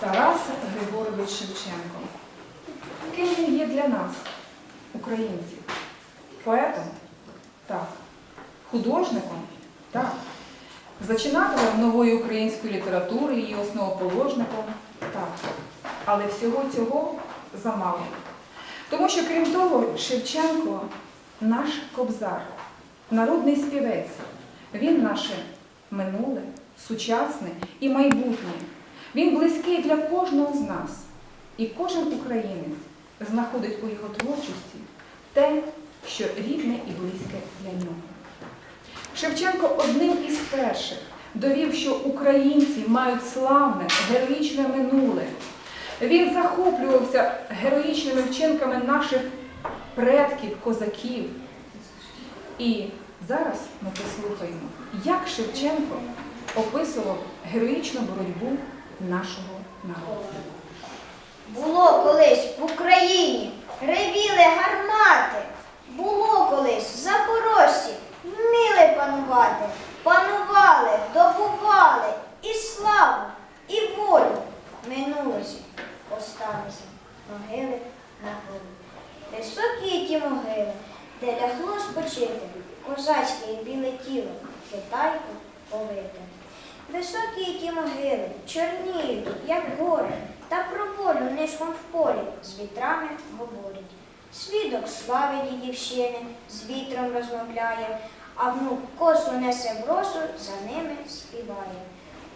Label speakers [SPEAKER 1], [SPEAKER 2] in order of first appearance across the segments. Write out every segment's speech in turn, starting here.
[SPEAKER 1] Тарас Григорович Шевченко. Ким він є для нас, українців? Поетом? Так. Художником? Так. Зачинателем нової української літератури, її основоположником? Так. Але всього цього замало. Тому що, крім того, Шевченко наш кобзар, народний співець. Він наше минуле, сучасне і майбутнє. Він близький для кожного з нас. І кожен українець знаходить у його творчості те, що рідне і близьке для нього. Шевченко одним із перших довів, що українці мають славне, героїчне минуле. Він захоплювався героїчними вчинками наших предків, козаків. І зараз ми послухаємо, як Шевченко описував героїчну боротьбу нашого народу.
[SPEAKER 2] Було колись в Україні, ревіли гармати. Було колись запорожці, вміли панувати, панували, добували і славу, і волю. Минулося, осталися могили на полі. Високі ті могили, де лягло спочити козацьке і біле тіло, китайку повите. Високі ті могили, чорніють, як гори, та про волю нишком в полі з вітрами говорять. Свідок слави дідівщини з вітром розмовляє, а внук косу несе в росу, за ними співає.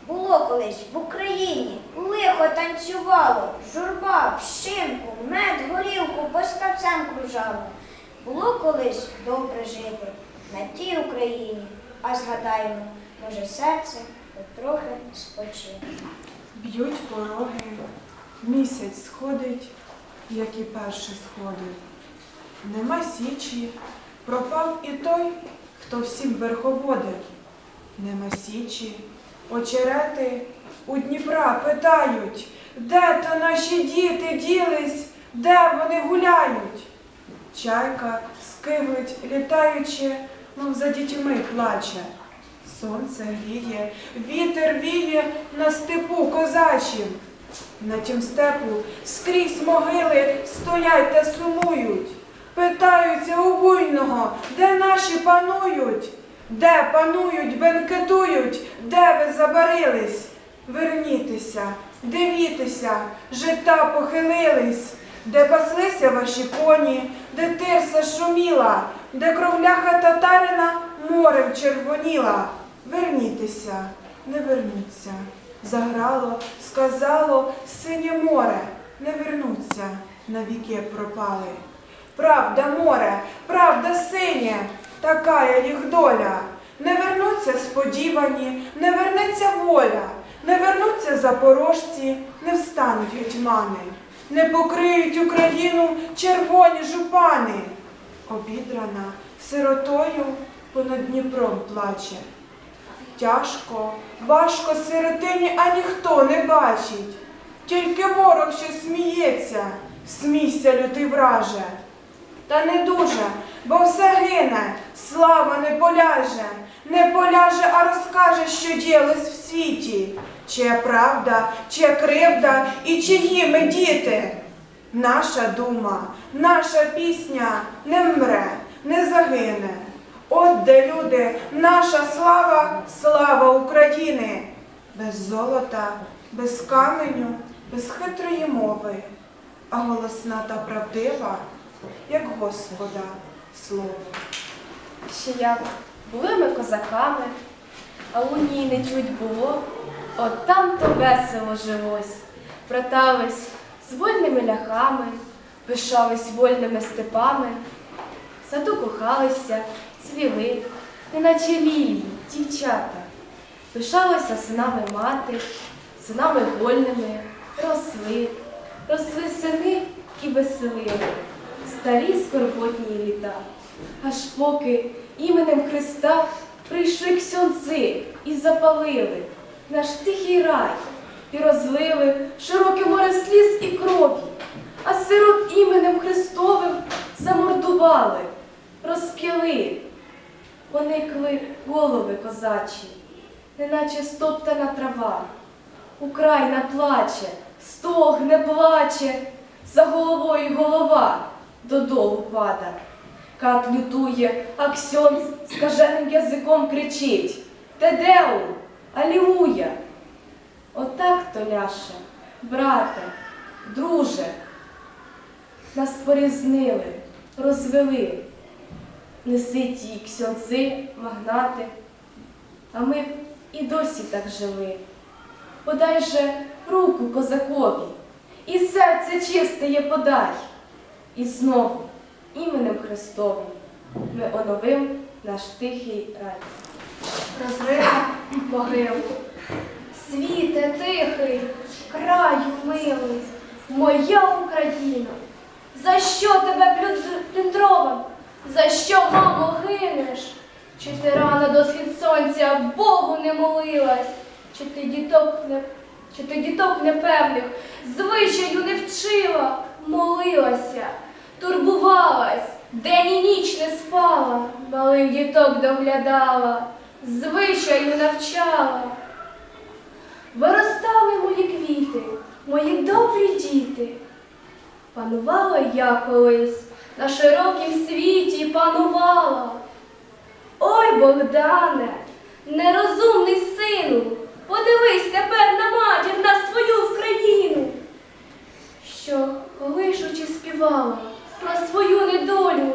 [SPEAKER 2] Було колись в Україні лихо танцювало, журба, пшинку, мед, горілку поставцем кружало. Було колись добре жити на тій Україні, а згадаємо, може серце потрохи спочине.
[SPEAKER 3] Б'ють пороги, місяць сходить, як і перший сходив. Нема січі, пропав і той, хто всім верховодив. Нема січі, очерети у Дніпра питають, де то наші діти ділись, де вони гуляють. Чайка скиглить, літаючи, мов за дітьми плаче. Сонце гріє, вітер віє на степу козачим. На тім степу скрізь могили стоять та сумують. Питаються у буйного, де наші панують, де панують, бенкетують, де ви забарились? Вернітеся, дивітеся, жита похилились, де паслися ваші коні, де тирса шуміла, де кровляха татарина морем червоніла. Вернітеся, не вернуться. Заграло, сказало синє море, не вернуться, навіки пропали. Правда, море, правда, синє, така їх доля. Не вернуться сподівані, не вернеться воля, не вернуться запорожці, не встануть гетьмани, не покриють Україну червоні жупани. Обідрана сиротою понад Дніпром плаче. Тяжко, важко сиротині, а ніхто не бачить. Тільки ворог, що сміється, смійся, лютий враже. Та не дуже, бо все гине, слава не поляже, не поляже, а розкаже, що діялось в світі. Чия правда, чия кривда і чиї ми діти. Наша дума, наша пісня не вмре, не загине. От де люди, наша слава, слава України. Без золота, без каменю, без хитрої мови, а голосна та правдива, як Господа слово.
[SPEAKER 4] Ще як були ми козаками, а у ній не чуть було, от там то весело жилось, братались з вольними ляхами, пишались вольними степами, саду кохалися, цвіли, неначе лілії, дівчата, пишалися синами мати, синами вольними, росли, росли сини і веселили, старі скорботні літа. Аж поки іменем Христа прийшли ксьонзи і запалили наш тихий рай і розлили широке море сліз і крові, а сирот іменем Христовим замордували, розп'яли, поникли голови козачі, неначе стоптана трава. Україна плаче,
[SPEAKER 5] стогне, плаче, за головою голова додолу пада. Кат лютує, а Ксьон скаженим язиком кричить Тедеу, Алілуя! Отак то ляше, брате, друже, нас порізнили, розвели, неситі ксьонзи, магнати, а ми і досі так жили. Подай же руку козакові, і серце чисте є подай. І знову іменем Христовим ми оновим наш тихий рай.
[SPEAKER 4] Розрита могилу. Світе тихий, краю милий, моя Україна. За що тебе плю- плюндровим? За що, мамо, гинеш? Чи ти рано до схід сонця Богу не молилась? Чи ти діток не, чи ти діток непевних звичаю не вчила, молилася, турбувалась, день і ніч не спала, малих діток доглядала, звичаю навчала. Виростали мої квіти, мої добрі діти. Панувала я колись на широкім світі панувала. Ой, Богдане, нерозумний сину, подивись тепер на матір, на свою Вкраїну, що, колишучи, співала про свою недолю,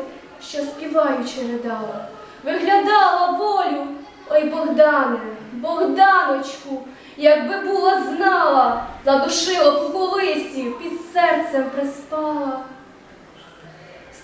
[SPEAKER 4] що співаючи не дала, виглядала волю. Ой, Богдане, Богданочку, якби була знала, задушила б у колисі, під серцем приспала.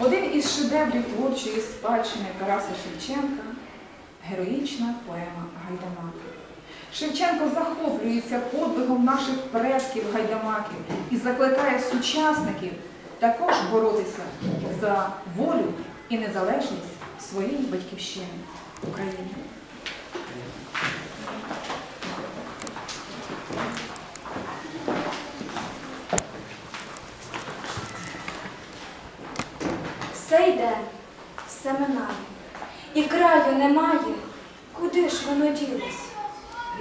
[SPEAKER 1] Один із шедеврів творчої спадщини Тараса Шевченка героїчна поема Гайдамаки. Шевченко захоплюється подвигом наших предків гайдамаків і закликає сучасників також боротися за волю і незалежність своєї батьківщини України.
[SPEAKER 4] Все йде, все минає, і краю немає, куди ж воно ділось?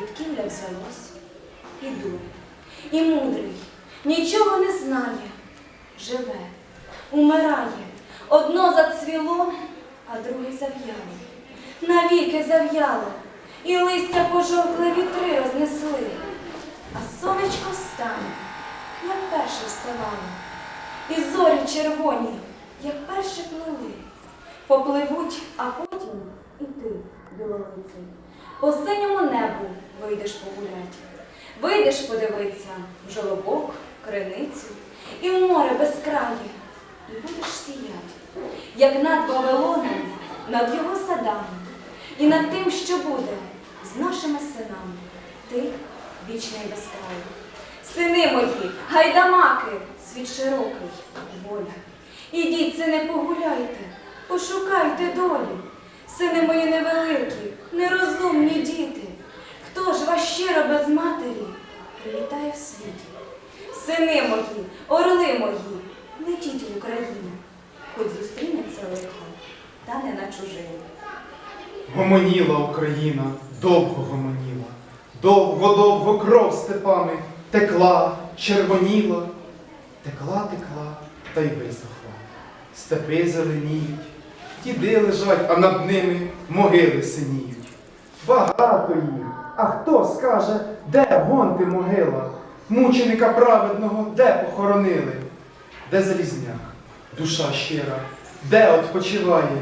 [SPEAKER 4] Відкілля взялось, і дур, і мудрий, нічого не знає, живе, умирає, одно зацвіло, а друге зав'яло. Навіки зав'яло, і листя пожовкле вітри рознесли, а сонечко встане, як перше вставало. І зорі червоні, як перші плили, попливуть, а потім і ти, білолицей. По синьому небу вийдеш погулять, вийдеш подивитися в жолобок, криницю і в море безкрає, і будеш сіяти, як над Вавилоном, над його садами, і над тим, що буде з нашими синами, ти вічний безкрай. Сини мої, гайдамаки, світ широкий, воля. Ідіть, сини, погуляйте, пошукайте долі. Сини мої невеликі, нерозумні діти. Хто ж вас щиро без матері прилітає в світі? Сини мої, орли мої, летіть в Україну, хоч зустрінеться лихо, та не на чужині.
[SPEAKER 6] Гомоніла Україна, довго гомоніла, довго-довго кров степами текла, червоніла, текла, текла та й висохла. Степи зеленіють, діди лежать, а над ними могили синіють. Багато їх, а хто скаже, де гонти могила? мученика праведного де похоронили? Де залізняк, душа щира, де odpoчиває?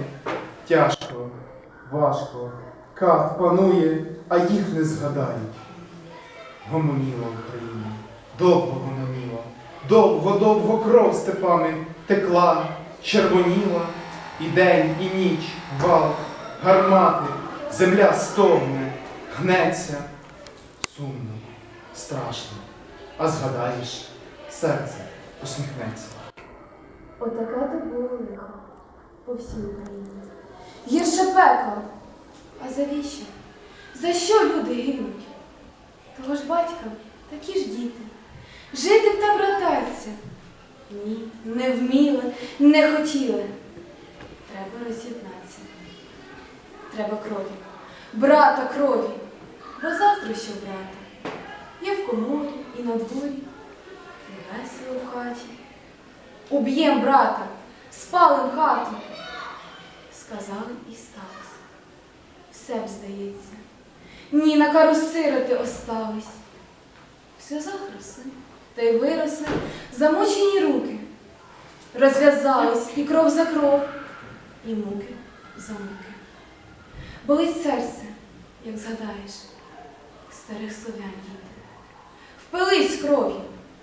[SPEAKER 6] Тяжко, важко, кат панує, а їх не згадають. Гомоніла Україна, довго гомоніла, довго-довго кров степами текла, червоніла, і день, і ніч, вал, гармати, земля стогне, гнеться, сумно, страшно, а згадаєш, серце усміхнеться.
[SPEAKER 7] Отаке то було лихо по всій Україні. Гірше пекло. А завіщо? За що люди гинуть? Того ж батька такі ж діти. Жити б та брататися. Ні, не вміли, не хотіли. Треба роз'єднатися. Треба крові. Брата крові. Бо заздрощів брата. Є в коморі і на дворі, весело в хаті. Уб'єм брата, спалим хату. Сказали і сталося. Все б здається. Ні, на кару сироти остались. В сльозах росли, та й виросли замочені руки. Розв'язались і кров за кров, і муки за муки. Болить серце, як згадаєш, старих слов'ян діти. Впились кров'ю,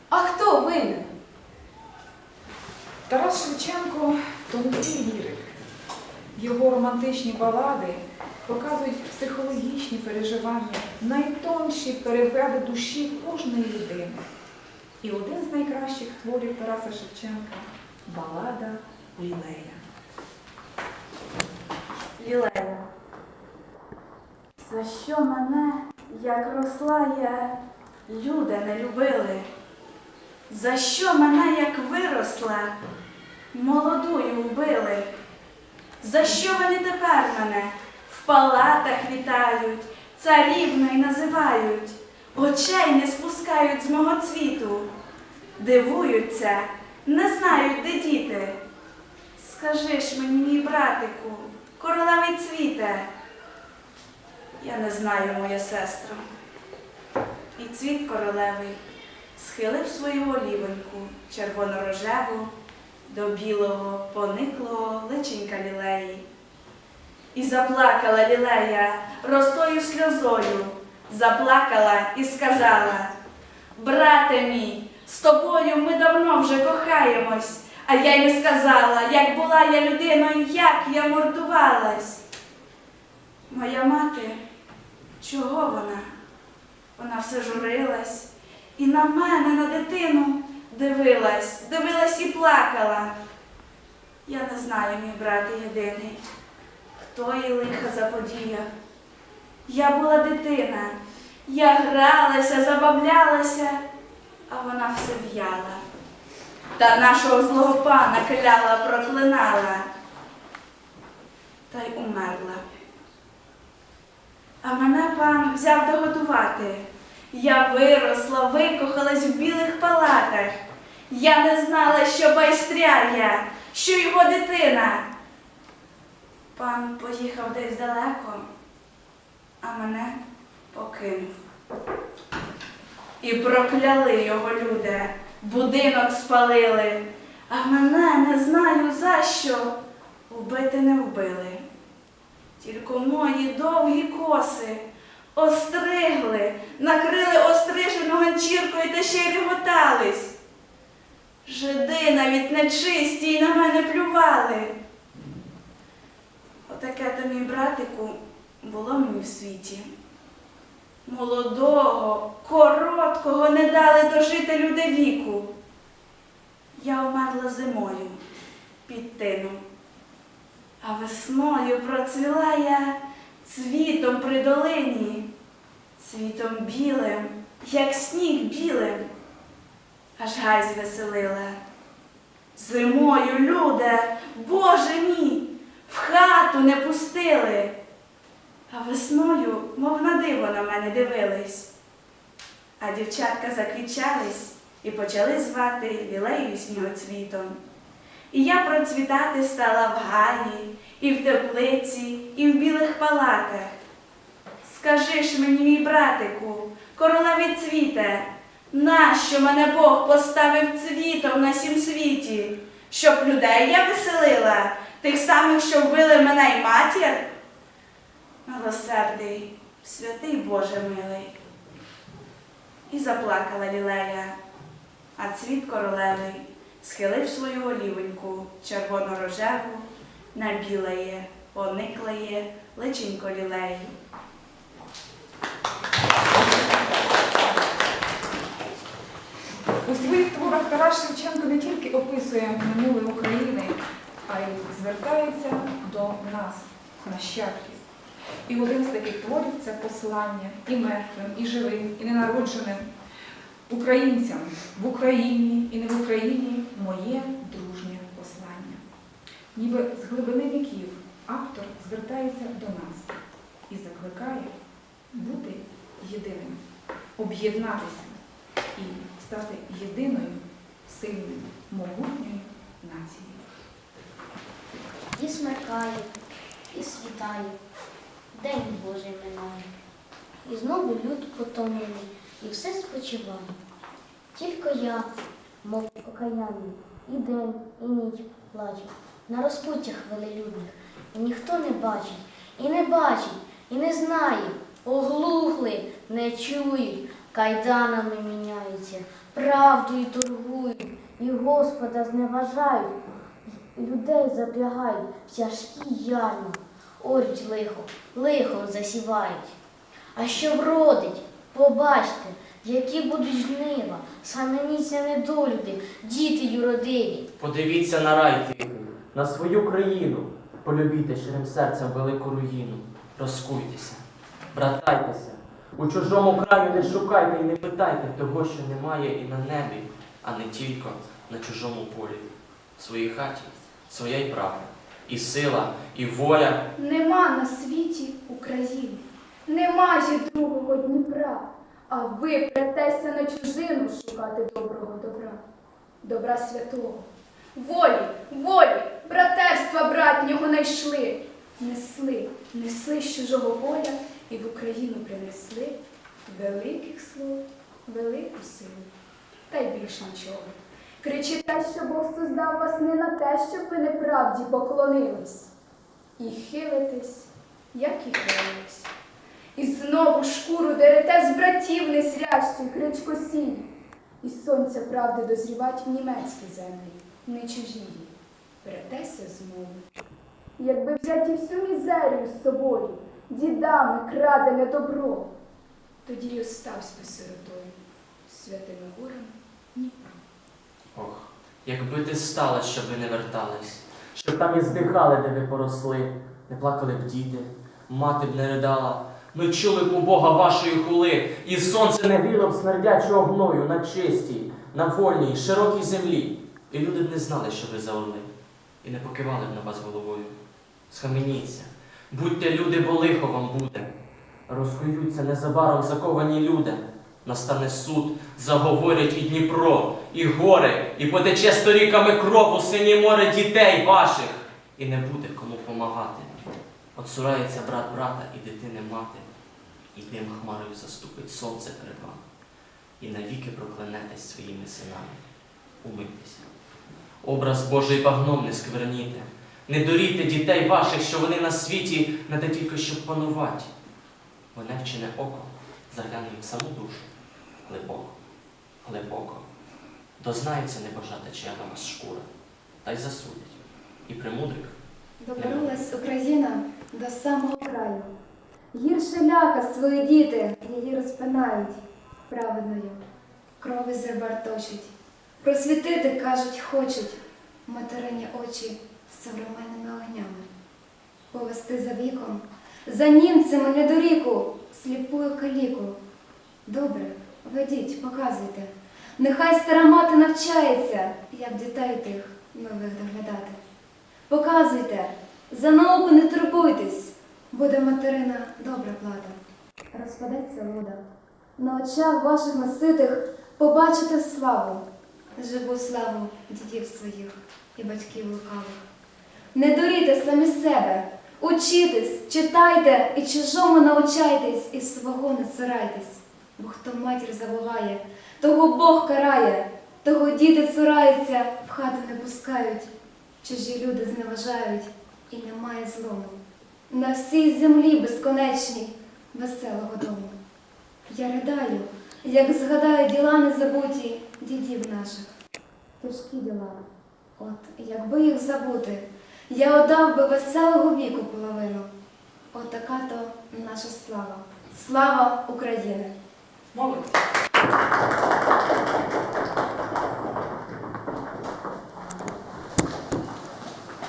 [SPEAKER 7] а хто винен?
[SPEAKER 1] Тарас Шевченко тонкий лірик. Його романтичні балади показують психологічні переживання, найтонші переведи душі кожної людини. І один з найкращих творів Тараса Шевченка балада Лілея.
[SPEAKER 7] Лілея. За що мене, як росла я, люди не любили? За що мене, як виросла, молодую вбили? За що вони тепер мене в палатах вітають, царівною називають, очей не спускають з мого цвіту, дивуються, не знають, де діти. Скажи ж мені, мій братику, королевий цвіте. Я не знаю, моя сестра. І цвіт королевий схилив свою олівоньку червоно-рожеву до білого, пониклого личенька лілеї. І заплакала лілея росою сльозою, заплакала і сказала, брате мій, з тобою ми давно вже кохаємось, а я й не сказала, як була я людиною, як я мордувалась. Моя мати, чого вона? Вона все журилась і на мене, на дитину дивилась, дивилась і плакала. Я не знаю, мій брат єдиний, хто їй лиха заподіяв. Я була дитина, я гралася, забавлялася, а вона все в'яла. Та нашого злого пана кляла, проклинала, та й умерла. А мене пан взяв догодувати. Я виросла, викохалась в білих палатах. Я не знала, що байстря я, що його дитина. Пан поїхав десь далеко, а мене покинув. І прокляли його люди, будинок спалили, а мене не знаю за що. Убити не вбили. Тільки мої довгі коси остригли, накрили острижену ганчіркою та ще й реготались. Жиди навіть нечисті й на мене плювали. Отаке то, мій братику, було мені в світі. Молодого, короткого не дали дожити люди віку. Я вмерла зимою під тином. А весною процвіла я цвітом при долині, цвітом білим, як сніг білим, аж гай звеселила. Зимою, люде, Боже мій, в хату не пустили, а весною, мов на диво на мене дивились. А дівчатка заквічались і почали звати лілею снігоцвітом. І я процвітати стала в гаї, і в теплиці, і в білих палатах. Скажи ж мені, мій братику, королеві цвіте, Нащо мене Бог поставив цвітом на сім світі, щоб людей я веселила, тих самих, що вбили мене й матір? Милосердий, святий Боже милий. І заплакала лілея, а цвіт королевий схилив свою голівоньку червоно-рожеву, на білеє, пониклеє личенько лілеї.
[SPEAKER 1] У своїх творах Тарас Шевченко не тільки описує минуле України, а й звертається до нас, нащадків. І один з таких творів це послання і мертвим, і живим, і ненародженим українцям в Україні і не в Україні моє дружнє послання. Ніби з глибини віків автор звертається до нас і закликає бути єдиним, об'єднатися і стати єдиною, сильною, могутньою нацією.
[SPEAKER 8] І смеркає, і світає, день Божий минає. І знову люд потомлений, і все спочиває. Тільки я, мов покаянний, і день, і ніч плачу. На розпуттях велелюдних, і ніхто не бачить, і не бачить, і не знає. Оглухли, не чують, кайданами міняються, правдою торгують, і Господа зневажають, людей запрягають в тяжкі ярма, орють лихо, лихом засівають. А що вродить, побачте, які будуть жнива, саменіться недолюди, діти юродиві.
[SPEAKER 9] Подивіться на рай тихий, на свою країну. Полюбійте щирим серцем велику руїну. Розкуйтеся, братайтеся. У чужому краю не шукайте і не питайте того, що немає і на небі, а не тільки на чужому полі. В своїй хаті своя й правда, і сила, і воля.
[SPEAKER 10] Нема на світі України, немає другого Дніпра, а ви претеся на чужину шукати доброго добра, добра святого. Волі, волі, братерства братнього найшли, несли, несли з чужого поля і в Україну принесли великих слов, велику силу, та й більш нічого. Кричите, що Бог создав вас не на те, щоб ви неправді поклонились. І хилитесь, як і хилились. І знову шкуру дерете з братів незрящих гречкосій. І сонця правди дозрівать в німецькій землі, не чужій. Беретеся знову. Якби взяти всю мізерію з собою, дідами крадене добро, тоді й оставсь би сиротою, святими горами.
[SPEAKER 9] Ох, якби ти стала, щоб ви не вертались, щоб там і здихали, де ви поросли, не плакали б діти, мати б не ридала. Ми чули б у Бога вашої хули, і сонце не гріло б смердячого гною на чистій, на вольній, широкій землі. І люди б не знали, що ви за орли, і не покивали б на вас головою. Схаменіться, будьте люди, бо лихо вам буде. Розкуються незабаром заковані люди. Настане суд, заговорять і Дніпро, і гори, і потече сторіками кров у синє море дітей ваших, і не буде кому помагати. Отсурається брат брата і дитини мати, і дим хмарою заступить сонце перед вами, і навіки проклянетесь своїми синами. Умийтеся. Образ Божий багном не скверніте, не дорійте дітей ваших, що вони на світі не те тільки щоб панувати. Бо невчене око загляне в саму душу глибоко, глибоко. Дознається небожата чия на вас шкура, та й засудять. І примудрих
[SPEAKER 10] Доборолась Україна до самого краю. Гірше ляха свої діти її розпинають праведною. Крови з ребер точить. Просвітити, кажуть, хочуть материні очі з современними огнями. Повести за віком, за німцями недоріку, сліпую каліку. Добре, ведіть, показуйте. Нехай стара мати навчається, як дітей тих нових доглядати. Показуйте, за науку не турбуйтесь, буде материна добра плата. Розпадеться вода. На очах ваших наситих побачите славу, живу славу дідів своїх і батьків лукавих. Не дуріте самі себе, учітесь, читайте і чужому научайтесь, і свого не царайтесь, бо хто матір забуває,
[SPEAKER 11] того Бог карає, того діти цураються, в хату не пускають, чужі люди зневажають, і немає злому. На всій землі безконечній веселого дому. Я ридаю, як згадаю діла незабуті дідів наших. Тяжкі діла, от якби їх забути, я отдав би веселого віку половину. От то наша слава. Слава України!
[SPEAKER 1] Молодці.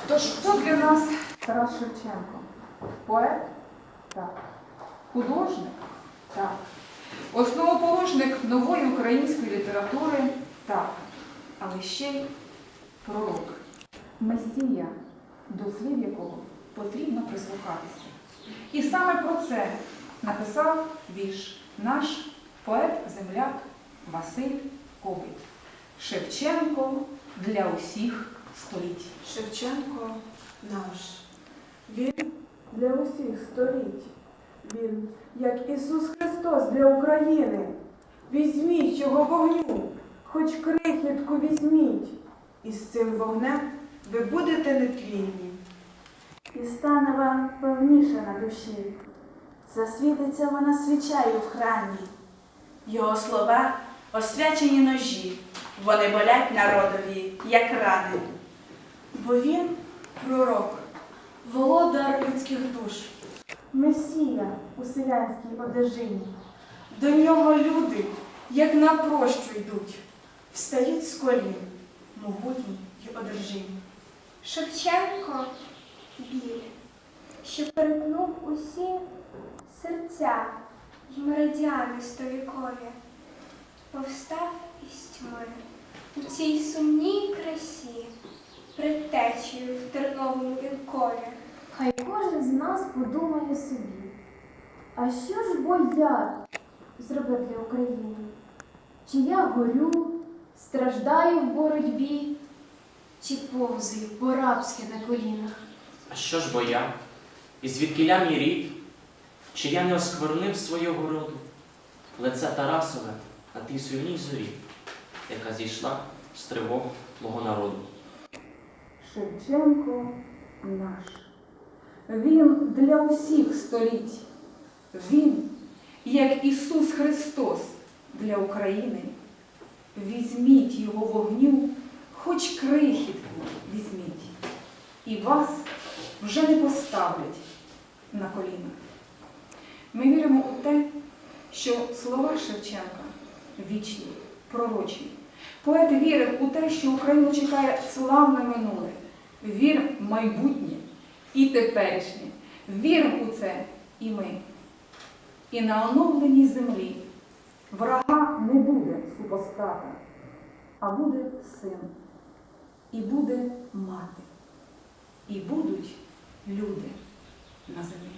[SPEAKER 1] Тож хто для нас Тарас Шевченко? Поет? Так. Художник? Так. Основоположник нової української літератури? Так. Але ще й пророк. Месія, до слів якого потрібно прислухатися. І саме про це написав вірш наш поет-земляк Василь Кобить. Шевченко для усіх століть.
[SPEAKER 3] Шевченко наш. Він для усіх століть. Він, як Ісус Христос для України. Візьміть його вогню, хоч крихітку візьміть, і з цим вогнем ви будете нетлінні.
[SPEAKER 10] І стане вам певніше на душі, засвітиться вона свічею в храмі.
[SPEAKER 7] Його слова освячені ножі, вони болять народові, як рани.
[SPEAKER 3] Бо він пророк, володар людських душ.
[SPEAKER 10] Месія у селянській одежині.
[SPEAKER 3] До нього люди, як на прощу йдуть, встають з колін, могутні й одержимі.
[SPEAKER 12] Шевченко біль, що перетнув усі серця й меридіани стовікові, повстав із тьми у цій сумній красі, предтечею в терновому вінкові.
[SPEAKER 10] Хай кожен з нас подумає собі, а що ж бо я зробив для України? Чи я горю, страждаю в боротьбі, чи повзаю по-рабськи на колінах?
[SPEAKER 9] А що ж бо я? І звідкиля мій рід? Чи я не осквернив свого роду? Лице Тарасове на тій сильній зорі, яка зійшла з тривог мого народу.
[SPEAKER 1] Шевченко наш. Він для усіх століть. Він, як Ісус Христос для України. Візьміть його вогню, хоч крихітку візьміть, і вас вже не поставлять на коліна. Ми віримо у те, що слова Шевченка вічні, пророчі. Поет вірив у те, що Україну чекає славне минуле. Віримо в майбутнє і теперішнє. Віримо у це і ми. І на оновленій землі врага не буде супостата, а буде син, і буде мати, і будуть люди на землі.